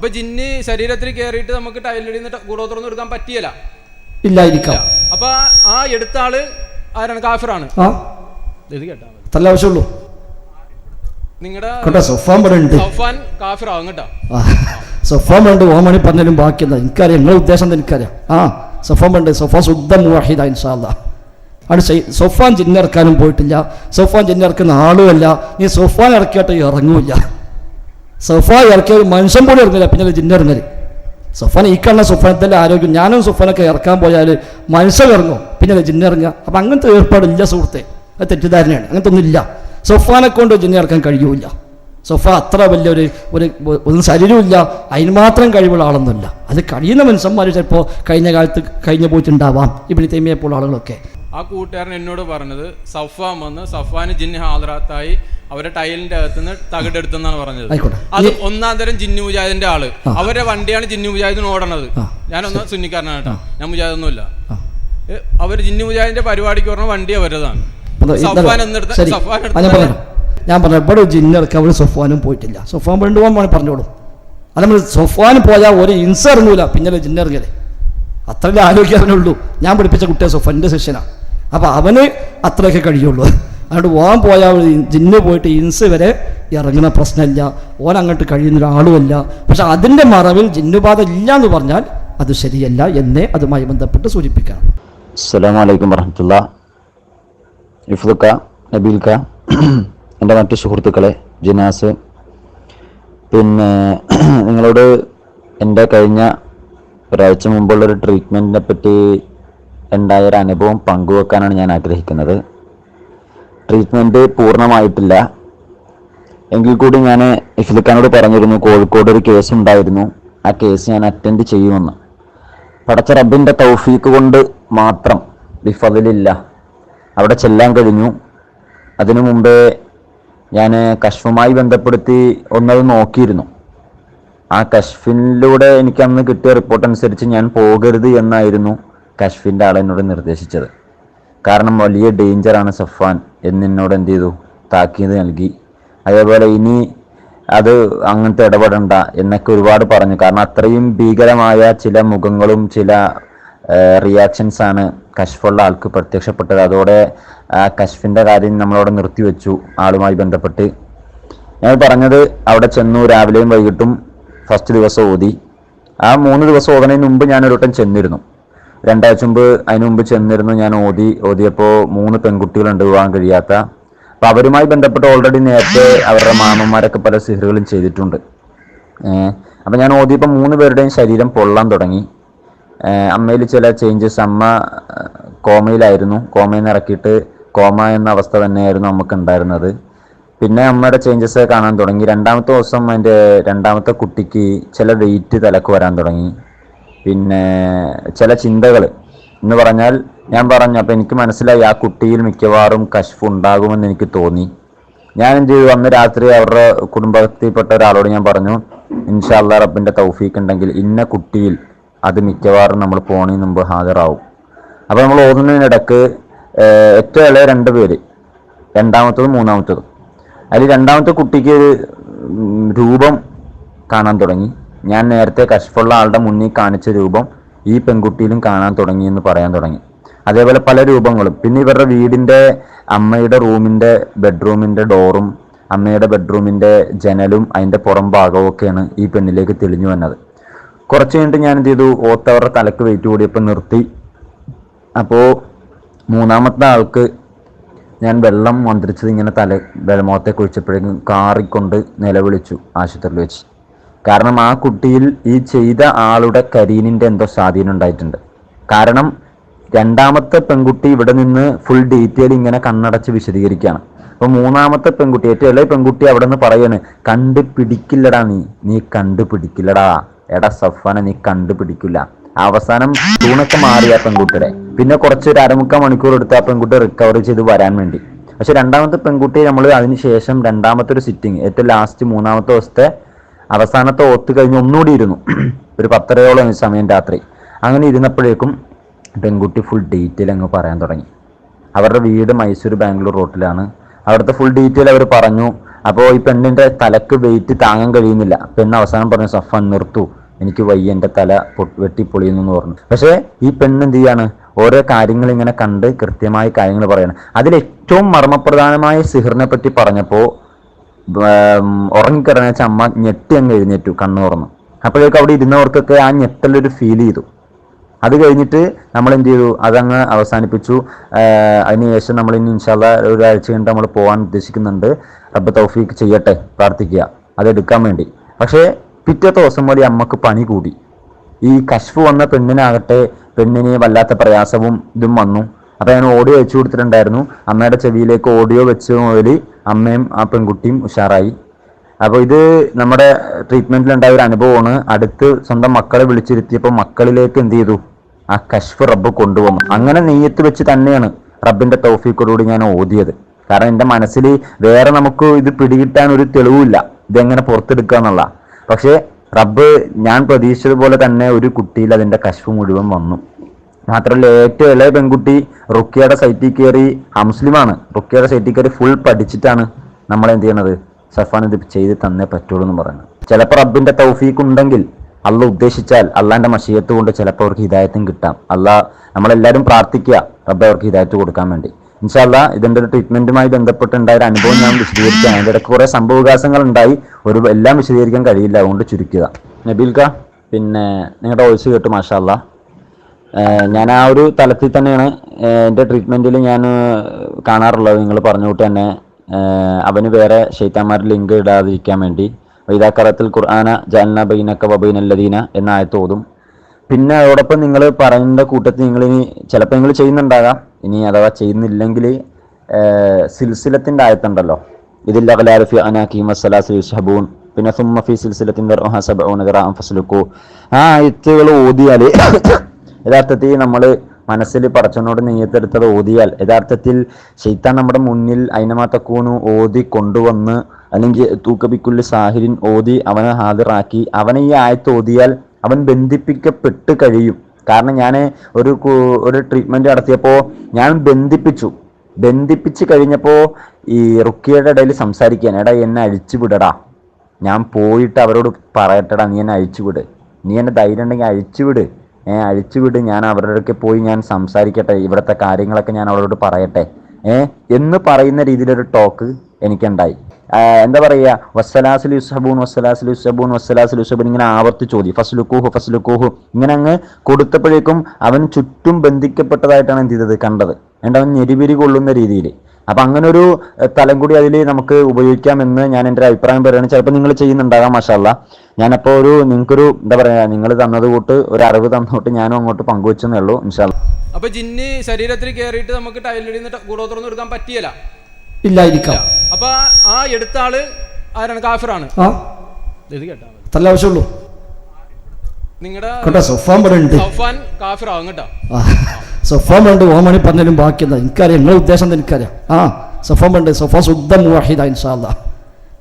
അപ്പൊ ജിന്ന് ശരീരത്തിൽ കയറിയിട്ട് നമുക്ക് ടൈലിൽ നിന്ന് കൂടോത്രൊന്നും എടുക്കാൻ പറ്റിയല്ല. ഇല്ലായിരിക്കാം. അപ്പൊ ആ എടുത്ത ആൾ ആരാണ്? കാഫിറാണ്. ഇത് കേട്ടാ. അത്ര ആവശ്യമുള്ളൂ. നിങ്ങളുടെ കേട്ടോ സൊഫാൻ ഇവിടെ ഉണ്ട് സൗഫാൻ കാഫിറാവും കേട്ടോ. സൊഫാൻ വേണ്ട ഓമണി പറഞ്ഞാലും ബാക്കി എന്താ എനിക്കറിയാം നിങ്ങളുടെ ഉദ്ദേശം എനിക്കറിയാം. ആ സൊഫാൻ ഇൻഷാല്ല അവിടെ സൊഫാൻ ജിന്നിറക്കാനും പോയിട്ടില്ല. സൊഫാൻ ജിന്നിറക്കുന്ന ആളുമല്ല. നീ സൊഫാൻ ഇറക്കിയിട്ട് ഇറങ്ങൂല സൊഫാൻ ഇറക്കിയ ഒരു മനുഷ്യൻ പോലും ഇറങ്ങില്ല പിന്നെ ജിന്നിറങ്ങൽ സുഫാൻ ഈ കണ്ണ സുഫാനത്തിന്റെ ആരോഗ്യം ഞാനും സുഫാനൊക്കെ ഇറക്കാൻ പോയാൽ മനുഷ്യൻ ഇറങ്ങും. പിന്നെ ജിന്നിറങ്ങുക അപ്പം അങ്ങനത്തെ ഏർപ്പാടില്ല സുഹൃത്തെ. അത് തെറ്റിദ്ധാരണയാണ്. അങ്ങനത്തെ ഒന്നുമില്ല സുഫാനെ കൊണ്ട് ജിന്നെ ഇറക്കാൻ കഴിയൂല സുഫ അത്ര വലിയൊരു ഒരു ഒന്നും ശരീരമില്ല അതിന് മാത്രം കഴിവുള്ള ആളൊന്നുമില്ല. അത് കഴിയുന്ന മനുഷ്യന്മാർ ചിലപ്പോൾ കഴിഞ്ഞ കാലത്ത് കഴിഞ്ഞു പോയിട്ടുണ്ടാവാം. ഇബിനി തെമിയെ ആളുകളൊക്കെ. ആ കൂട്ടുകാരൻ എന്നോട് പറഞ്ഞത് സഫാൻ വന്ന് സഫാന് ജിന്ന് ഹാദറാത്തായി അവരെ ടൈലിന്റെ അകത്തുനിന്ന് തകിടെടുത്തെന്നാണ് പറഞ്ഞത്. അത് ഒന്നാം തരം ജിന്നു മുജാഹിദിന്റെ ആൾ. അവരുടെ വണ്ടിയാണ് ജിന്നു മുജാഹിദിന് ഓടണത്. ഞാനൊന്ന് സുന്നിക്കാരനാണ് കേട്ടോ. ഞാൻ മുജാഹിദൊന്നുമില്ല. അവർ അവർ ജിന്നു മുജാഹിദിന്റെ പരിപാടിക്ക് പറഞ്ഞ വണ്ടി അവരതാണ് സഫാൻ എന്നെടുത്ത ശരി. സഫാൻ ഞാൻ എടുത്ത പറഞ്ഞു. ഞാൻ പറഞ്ഞു ഇവിടെ ജിന്നിറക്കി അവിടെ സൊഫാനും പോയിട്ടില്ല. സൊഫാൻ കൊണ്ടുപോകാൻ പോകാൻ പറഞ്ഞോളൂ. അത് നമ്മൾ സൊഫാൻ പോയാൽ ഒരു ഇൻസർ ഇറങ്ങൂല പിന്നെ ജിന്നിറങ്ങൽ അത്രയല്ലേ ആരോഗ്യമേ ഞാൻ പഠിപ്പിച്ച കുട്ടിയെ സൊഫാന്റെ സെഷനാണ് അപ്പോൾ അവന് അത്രയൊക്കെ കഴിയുള്ളൂ. അതുകൊണ്ട് ഓൻ പോയാൽ ജിന്ന് പോയിട്ട് ഇൻസ് വരെ ഇറങ്ങുന്ന പ്രശ്നമില്ല. ഓൻ അങ്ങോട്ട് കഴിയുന്ന ഒരാളുമല്ല. പക്ഷെ അതിന്റെ മറവിൽ ജിന്നുബാധ ഇല്ല എന്ന് പറഞ്ഞാൽ അത് ശരിയല്ല എന്നെ അതുമായി ബന്ധപ്പെട്ട് സൂചിപ്പിക്കണം അസ്സലാമു അലൈക്കും വറഹമത്തുള്ള. ഇഫ്തുക്ക നബീൽക്ക എന്റെ മറ്റു സുഹൃത്തുക്കളെ ജിനാസ്. പിന്നെ നിങ്ങളോട് എന്റെ കഴിഞ്ഞ ഒരാഴ്ച മുമ്പുള്ളൊരു ട്രീറ്റ്മെന്റിനെ പറ്റി ഉണ്ടായ ഒരു അനുഭവം പങ്കുവെക്കാനാണ് ഞാൻ ആഗ്രഹിക്കുന്നത്. ട്രീറ്റ്മെന്റ് പൂർണമായിട്ടില്ല. എങ്കിൽ കൂടി ഞാൻ ഇഫ്തുക്കാനോട് പറഞ്ഞിരുന്നു കോഴിക്കോട് ഒരു കേസ് ഉണ്ടായിരുന്നു. ആ കേസ് ഞാൻ അറ്റൻഡ് ചെയ്യുമെന്ന്. പടച്ച റബ്ബിന്റെ തൗഫീക്ക് കൊണ്ട് മാത്രം ബിഫതിലില്ല അവിടെ ചെല്ലാൻ കഴിഞ്ഞു. അതിനു മുമ്പേ ഞാൻ കശ്ഫുമായി ബന്ധപ്പെടുത്തി ഒന്നത് നോക്കിയിരുന്നു. ആ കശ്ഫിനിലൂടെ എനിക്ക് അന്ന് കിട്ടിയ റിപ്പോർട്ട് അനുസരിച്ച് ഞാൻ പോകരുത് എന്നായിരുന്നു. കശ്ഫിന്റെ ആൾ എന്നോട് നിർദ്ദേശിച്ചത്. കാരണം വലിയ ഡേഞ്ചറാണ് സഫാൻ എന്നോട് എന്ത് ചെയ്തു? താക്കീത് നൽകി. അതേപോലെ ഇനി അത് അങ്ങനത്തെ ഇടപെടണ്ട എന്നൊക്കെ ഒരുപാട് പറഞ്ഞു. കാരണം അത്രയും ഭീകരമായ ചില മുഖങ്ങളും ചില റിയാക്ഷൻസ് ആണ് കശ്ഫുള്ള ആൾക്ക് പ്രത്യക്ഷപ്പെട്ടത്. അതോടെ ആ കശ്ഫിന്റെ കാര്യം നമ്മളവിടെ നിർത്തിവെച്ചു ആളുമായി ബന്ധപ്പെട്ട്. ഞാൻ പറഞ്ഞത് അവിടെ ചെന്നു രാവിലെയും വൈകിട്ടും ഫസ്റ്റ് ദിവസം ഓതി. ആ മൂന്ന് ദിവസം ഓതണതിന് മുമ്പ് ഞാൻ വട്ടം ചെന്നിരുന്നു. രണ്ടാഴ്ച മുമ്പ് അതിനു മുമ്പ് ചെന്നിരുന്നു ഞാൻ ഓതി ഓതിയപ്പോൾ മൂന്ന് പെൺകുട്ടികളുണ്ട് വിവാഹം കഴിയാത്ത. അപ്പൊ അവരുമായി ബന്ധപ്പെട്ട് ഓൾറെഡി നേരത്തെ അവരുടെ മാമന്മാരൊക്കെ പല സിഹറുകളും ചെയ്തിട്ടുണ്ട്. അപ്പൊ ഞാൻ ഓതിയപ്പോൾ മൂന്ന് പേരുടെയും ശരീരം പൊള്ളാൻ തുടങ്ങി. അമ്മയിൽ ചില ചേഞ്ചസ് അമ്മ കോമയിലായിരുന്നു. കോമയിൽ നിന്ന് ഇറക്കിയിട്ട് കോമ എന്ന അവസ്ഥ തന്നെയായിരുന്നു നമുക്ക് ഉണ്ടായിരുന്നത്. പിന്നെ അമ്മയുടെ ചേഞ്ചസ് കാണാൻ തുടങ്ങി. രണ്ടാമത്തെ ദിവസം എന്റെ രണ്ടാമത്തെ കുട്ടിക്ക് ചില വെയിറ്റ് തലക്ക് വരാൻ തുടങ്ങി. പിന്നെ ചില ചിന്തകൾ എന്ന് പറഞ്ഞാൽ ഞാൻ പറഞ്ഞു അപ്പം എനിക്ക് മനസ്സിലായി ആ കുട്ടിയിൽ മിക്കവാറും കശ്ഫ് ഉണ്ടാകുമെന്ന് എനിക്ക് തോന്നി. ഞാൻ എന്ത് ചെയ്തു? അന്ന് രാത്രി അവരുടെ കുടുംബത്തിൽപ്പെട്ട ഒരാളോട് ഞാൻ പറഞ്ഞു ഇൻഷാല്ല റബ്ബിന്റെ തൗഫീക്ക് ഉണ്ടെങ്കിൽ ഇന്ന കുട്ടിയിൽ അത് മിക്കവാറും നമ്മൾ പോണതിന് മുമ്പ് ഹാജരാവും. അപ്പോൾ നമ്മൾ ഓതുന്നതിനിടക്ക് ഏറ്റവും ഇളയ രണ്ട് പേര് രണ്ടാമത്തതും മൂന്നാമത്തതും. അതിൽ രണ്ടാമത്തെ കുട്ടിക്ക് ഒരു രൂപം കാണാൻ തുടങ്ങി. ഞാൻ നേരത്തെ കഷ്ഫുള്ള ആളുടെ മുന്നിൽ കാണിച്ച രൂപം ഈ പെൺകുട്ടിയിലും കാണാൻ തുടങ്ങി എന്ന് പറയാൻ തുടങ്ങി. അതേപോലെ പല രൂപങ്ങളും. പിന്നെ ഇവരുടെ വീടിന്റെ അമ്മയുടെ റൂമിന്റെ ബെഡ്റൂമിന്റെ ഡോറും അമ്മയുടെ ബെഡ്റൂമിന്റെ ജനലും അതിന്റെ പുറം ഭാഗവും ഒക്കെയാണ് ഈ പെണ്ണിലേക്ക് തെളിഞ്ഞു വന്നത്. കുറച്ച് കഴിഞ്ഞിട്ട് ഞാൻ എന്ത് ചെയ്തു? ഓത്തവരുടെ തലക്ക് വെയിറ്റ് കൂടിയപ്പോൾ നിർത്തി. അപ്പോൾ മൂന്നാമത്തെ ആൾക്ക് ഞാൻ വെള്ളം മന്ത്രിച്ചത് ഇങ്ങനെ തല മുഖത്തേക്ക് കുഴിച്ചപ്പോഴേക്കും കാറിക്കൊണ്ട് നിലവിളിച്ചു ആശുപത്രിയിൽ വെച്ച്. കാരണം ആ കുട്ടിയിൽ ഈ ചെയ്ത ആളുടെ കരീനിന്റെ എന്തോ സ്വാധീനം ഉണ്ടായിട്ടുണ്ട്. കാരണം രണ്ടാമത്തെ പെൺകുട്ടി ഇവിടെ നിന്ന് ഫുൾ ഡീറ്റെയിൽ ഇങ്ങനെ കണ്ണടച്ച് വിശദീകരിക്കുകയാണ്. അപ്പൊ മൂന്നാമത്തെ പെൺകുട്ടി ഏറ്റവും ഇളയ പെൺകുട്ടി അവിടെ നിന്ന് പറയാണ് കണ്ടുപിടിക്കില്ലടാ നീ നീ കണ്ടുപിടിക്കില്ലടാ. എടാ സഫാന നീ കണ്ടുപിടിക്കില്ല. അവസാനം തൂണൊക്കെ മാറി ആ പെൺകുട്ടിയുടെ. പിന്നെ കുറച്ച് ഒരു അരമുക്കാൽ മണിക്കൂർ എടുത്ത് ആ പെൺകുട്ടി റിക്കവർ ചെയ്ത് വരാൻ വേണ്ടി. പക്ഷെ രണ്ടാമത്തെ പെൺകുട്ടിയെ നമ്മൾ അതിനുശേഷം രണ്ടാമത്തെ ഒരു സിറ്റിംഗ് ഏറ്റവും ലാസ്റ്റ് മൂന്നാമത്തെ ദിവസത്തെ അവസാനത്തെ ഒത്തു കഴിഞ്ഞ് ഒന്നുകൂടി ഇരുന്നു. ഒരു പത്തരയോളം സമയം രാത്രി. അങ്ങനെ ഇരുന്നപ്പോഴേക്കും പെൺകുട്ടി ഫുൾ ഡീറ്റെയിൽ അങ്ങ് പറയാൻ തുടങ്ങി. അവരുടെ വീട് മൈസൂർ ബാംഗ്ലൂർ റോട്ടിലാണ്. അവിടുത്തെ ഫുൾ ഡീറ്റെയിൽ അവർ പറഞ്ഞു. അപ്പോൾ ഈ പെണ്ണിന്റെ തലക്ക് വെയിറ്റ് താങ്ങാൻ കഴിയുന്നില്ല. പെണ്ണ് അവസാനം പറഞ്ഞു സഫാൻ നിർത്തു. എനിക്ക് വയ്യ എന്റെ തല വെട്ടി വെട്ടിപ്പൊളിയുന്നു എന്ന് പറഞ്ഞു. പക്ഷേ ഈ പെണ്ണ് എന്ത് ചെയ്യാണ്? ഓരോ കാര്യങ്ങൾ ഇങ്ങനെ കണ്ട് കൃത്യമായി കാര്യങ്ങൾ പറയണം. അതിൽ ഏറ്റവും മർമ്മപ്രധാനമായ സിഹറിനെ പറ്റി പറഞ്ഞപ്പോൾ ഉറങ്ങിക്കിടന്ന വെച്ചാൽ അമ്മ ഞെട്ടി അങ്ങ് എഴുന്നേറ്റു കണ്ണു തുറന്നു അപ്പോഴേക്കും അവിടെ ഇരുന്നവർക്കൊക്കെ ആ ഞെട്ടലൊരു ഫീൽ ചെയ്തു. അത് കഴിഞ്ഞിട്ട് നമ്മൾ എന്ത് ചെയ്തു? അതങ്ങ് അവസാനിപ്പിച്ചു. അതിനുശേഷം നമ്മൾ ഇനി ഇൻഷാല്ല ഒരാഴ്ച കഴിഞ്ഞിട്ട് നമ്മൾ പോകാൻ ഉദ്ദേശിക്കുന്നുണ്ട്. റബ്ബ് തൗഫീക്ക് ചെയ്യട്ടെ പ്രാർത്ഥിക്കുക. അതെടുക്കാൻ വേണ്ടി. പക്ഷേ പിറ്റത്തെ ദിവസം വഴി അമ്മയ്ക്ക് പണി കൂടി. ഈ കശ്ഫ് വന്ന പെണ്ണിനാകട്ടെ പെണ്ണിന് വല്ലാത്ത പ്രയാസവും ഇതും വന്നു. അപ്പോൾ ഞാൻ ഓഡിയോ വെച്ചു കൊടുത്തിട്ടുണ്ടായിരുന്നു. അമ്മയുടെ ചെവിയിലേക്ക് ഓഡിയോ വെച്ച് മുതൽ അമ്മയും ആ പെൺകുട്ടിയും ഉഷാറായി. അപ്പോൾ ഇത് നമ്മുടെ ട്രീറ്റ്മെന്റിലുണ്ടായ ഒരു അനുഭവമാണ്. അടുത്ത് സ്വന്തം മക്കളെ വിളിച്ചിരുത്തിയപ്പോൾ മക്കളിലേക്ക് എന്ത് ചെയ്തു? ആ കശ്ഫ് റബ്ബ് കൊണ്ടുവന്നു അങ്ങനെ നെയ്യത്ത് വെച്ച് തന്നെയാണ് റബ്ബിന്റെ തൗഫീക്കോടുകൂടി ഞാൻ ഓതിയത്. കാരണം എന്റെ മനസ്സിൽ വേറെ നമുക്ക് ഇത് പിടികിട്ടാൻ ഒരു തെളിവില്ല ഇതെങ്ങനെ പുറത്തെടുക്കുക എന്നുള്ള. പക്ഷേ റബ്ബ് ഞാൻ പ്രതീക്ഷിച്ചതുപോലെ തന്നെ ഒരു കുട്ടിയിൽ അതിന്റെ കശ്ഫ് മുഴുവൻ വന്നു. മാത്രമല്ല ഏറ്റവും ഇളയ പെൺകുട്ടി റുക്കിയുടെ സൈറ്റിൽ കയറി ഹംസ്ലിമാണ് റുക്കിയുടെ സൈറ്റിൽ കയറി ഫുൾ പഠിച്ചിട്ടാണ് നമ്മൾ എന്ത് ചെയ്യണത്? സഫാൻ ഇത് ചെയ്ത് തന്നേ പറ്റുള്ളൂ എന്ന് പറയുന്നത്. ചിലപ്പോൾ റബ്ബിന്റെ തൗഫീഖ് ഉണ്ടെങ്കിൽ അള്ള ഉദ്ദേശിച്ചാൽ അള്ളാന്റെ മഷീയത്ത് കൊണ്ട് ചിലപ്പോൾ അവർക്ക് ഹിദായത്തും കിട്ടാം. അല്ല നമ്മളെല്ലാവരും പ്രാർത്ഥിക്കുക റബ്ബ് അവർക്ക് ഹിദായത്ത് കൊടുക്കാൻ വേണ്ടി. ഇൻഷാല്ല ഇതിന്റെ ഒരു ട്രീറ്റ്മെന്റുമായി ബന്ധപ്പെട്ടുണ്ടായ ഒരു അനുഭവം ഞാൻ വിശദീകരിക്കുകയാണ്. അതിന്റെ ഇടയ്ക്ക് കുറെ സംഭവവികാസങ്ങൾ ഉണ്ടായി. ഒരു എല്ലാം വിശദീകരിക്കാൻ കഴിയില്ല. അതുകൊണ്ട് ചുരുക്കുക നബീൽക്ക പിന്നെ നിങ്ങളുടെ വോയിസ് കേട്ടു മാഷാല്ല ഞാൻ ആ ഒരു തലത്തിൽ തന്നെയാണ് എന്റെ ട്രീറ്റ്മെന്റിൽ ഞാൻ കാണാറുള്ളത്. നിങ്ങൾ പറഞ്ഞു കൂട്ട് തന്നെ അവന് വേറെ ഷെയ്ത്താന്മാർ ലിങ്ക് ഇടാതിരിക്കാൻ വേണ്ടി. വൈദാക്കറത്തിൽ ഖുർആന ജാലന ബൈനക്ക വബൈനല്ലദീന എന്ന ഓതും. പിന്നെ അതോടൊപ്പം നിങ്ങൾ പറയുന്ന കൂട്ടത്തിൽ നിങ്ങൾ ഇനി ചിലപ്പോൾ നിങ്ങൾ ചെയ്യുന്നുണ്ടാകാം. ഇനി അഥവാ ചെയ്യുന്നില്ലെങ്കിൽ സിൽസിലത്തിന്റെ ആയത്തുണ്ടല്ലോ. ഇതിൽ അഖലാരഫി അനാക്കി മസലാസ് യുസ്ഹബൂൻ. പിന്നെ സുമ്മഫി സിൽസിലത്തിൻ ദർഉഹ സബഊന ദിറാഅൻ ഫസ്ലുക്കു. ആ ആയത്തുകൾ ഓതിയാൽ യഥാർത്ഥത്തിൽ നമ്മൾ മനസ്സിൽ പടച്ചവനോട് നെയ്യത്തെടുത്തത് ഓതിയാൽ യഥാർത്ഥത്തിൽ ശൈത്താൻ നമ്മുടെ മുന്നിൽ അയിനമാത്തക്കൂനു ഓതി കൊണ്ടുവന്ന് അല്ലെങ്കിൽ തൂക്കബിക്കുള്ളി സാഹിരിൻ ഓതി അവനെ ഹാജറാക്കി അവനെ ഈ ആയത്ത് ഓതിയാൽ അവൻ ബന്ധിപ്പിക്കപ്പെട്ട് കഴിയും. കാരണം ഞാൻ ഒരു ഒരു ട്രീറ്റ്മെന്റ് നടത്തിയപ്പോൾ ഞാൻ ബന്ധിപ്പിച്ചു. ബന്ധിപ്പിച്ച് കഴിഞ്ഞപ്പോൾ ഈ റുക്കിയുടെ ഇടയിൽ സംസാരിക്കാൻ എടാ എന്നെ അഴിച്ചു വിടടാ. ഞാൻ പോയിട്ട് അവരോട് പറയട്ടടാ നീ എന്നെ അഴിച്ചുവിട് നീ എന്നെ ധൈര്യം ഉണ്ടെങ്കിൽ അഴിച്ചുവിട് ഏ അഴിച്ചുവിട്. ഞാൻ അവരുടെയൊക്കെ പോയി ഞാൻ സംസാരിക്കട്ടെ. ഇവിടുത്തെ കാര്യങ്ങളൊക്കെ ഞാൻ അവരോട് പറയട്ടെ. ഏ എന്ന് പറയുന്ന രീതിയിലൊരു ടോക്ക് എനിക്കുണ്ടായി. എന്താ പറയുക? വസ്സലാസുൽ യുസബൂൻ വസ്സലാസുൽ യുസബൂൻ വസ്സലാസുൽ യുസബൂൻ ഇങ്ങനെ ആവർത്തിച്ച് ചോദി ഫസ്ലുക്കൂഹു ഫസ്ലുക്കൂഹു. ഇങ്ങനെ അങ്ങ് കൊടുത്തപ്പോഴേക്കും അവൻ ചുറ്റും ബന്ധിക്കപ്പെട്ടതായിട്ടാണ് എന്ത് ചെയ്തത്? കണ്ടത്. എന്നിട്ട് അവൻ ഞെരിപിരി കൊള്ളുന്ന രീതിയിൽ. അപ്പൊ അങ്ങനെ ഒരു തലം കൂടി അതിൽ നമുക്ക് ഉപയോഗിക്കാമെന്ന് ഞാൻ എന്റെ ഒരു അഭിപ്രായം പറയുകയാണ്. ചിലപ്പോൾ നിങ്ങൾ ചെയ്യുന്നുണ്ടാകാം മാഷല്ല. ഞാനപ്പോൾ ഒരു നിങ്ങൾക്കൊരു എന്താ പറയുക നിങ്ങൾ തന്നത് കൂട്ട് ഒരു അറിവ് തന്നോട്ട് ഞാനും അങ്ങോട്ട് പങ്കുവെച്ചെന്നേ ഉള്ളൂ മഷാല്ല അപ്പൊ ജിന്ന് ശരീരത്തിൽ കയറിയിട്ട് നമുക്ക് ടൈലിൽ നിന്ന് കൂടെ തുറന്ന് എടുക്കാൻ പറ്റിയല്ല? ഇല്ലായിരിക്കാം. അപ്പൊ ആ എടുത്ത ആൾ ആരാണ്? കാഫിറാണ്. ആ? ഇത് കേട്ടാ തല്ല ആവശ്യമുള്ളൂ. നിങ്ങളുടെ കേട്ടോ സൊഫാൻ ഇവിടെ ഉണ്ട് സഫാൻ കാഫിറാവും കേട്ടോ. ആ സൊഫാൻ ഉണ്ട് ഓമണി പറഞ്ഞാലും ബാക്കിയെന്താ? എനിക്കറിയാം നിങ്ങളുടെ ഉദ്ദേശം എനിക്കറിയാം? ആ സഫോം ഉണ്ട് സൊഫ ശുദ്ധം വാഹിദ ഇൻഷാ അല്ലാ